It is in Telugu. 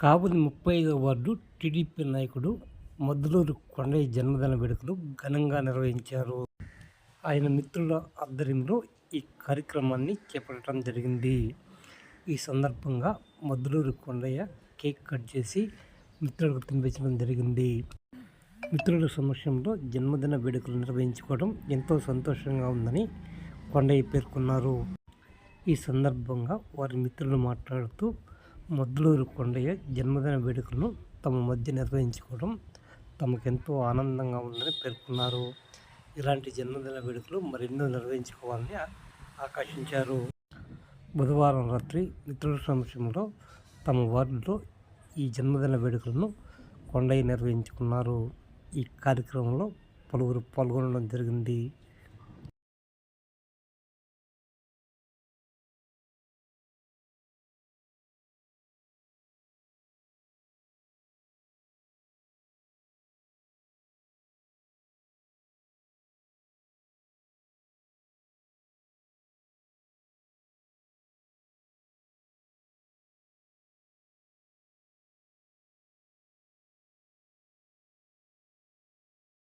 కావలి ముప్పై ఐదవ వార్డు టీడీపీ నాయకుడు మద్దులూరు కొండయ్య జన్మదిన వేడుకలు ఘనంగా నిర్వహించారు. ఆయన మిత్రుల ఆధ్వర్యంలో ఈ కార్యక్రమాన్ని చేపట్టడం జరిగింది. ఈ సందర్భంగా మద్దులూరు కొండయ్య కేక్ కట్ చేసి మిత్రులకు తినిపించడం జరిగింది. మిత్రుల సమక్షంలో జన్మదిన వేడుకలు నిర్వహించుకోవడం ఎంతో సంతోషంగా ఉందని కొండయ్య పేర్కొన్నారు. ఈ సందర్భంగా వారి మిత్రులు మాట్లాడుతూ మద్దులూరు కొండయ్య జన్మదిన వేడుకలను తమ మధ్య నిర్వహించుకోవడం తమకెంతో ఆనందంగా ఉందని పేర్కొన్నారు. ఇలాంటి జన్మదిన వేడుకలు మరెన్నో నిర్వహించుకోవాలని ఆకాశించారు బుధవారం రాత్రి మిత్రుల సమక్షంలో తమ వార్డులో ఈ జన్మదిన వేడుకలను కొండయ్య నిర్వహించుకున్నారు. ఈ కార్యక్రమంలో పలువురు పాల్గొనడం జరిగింది.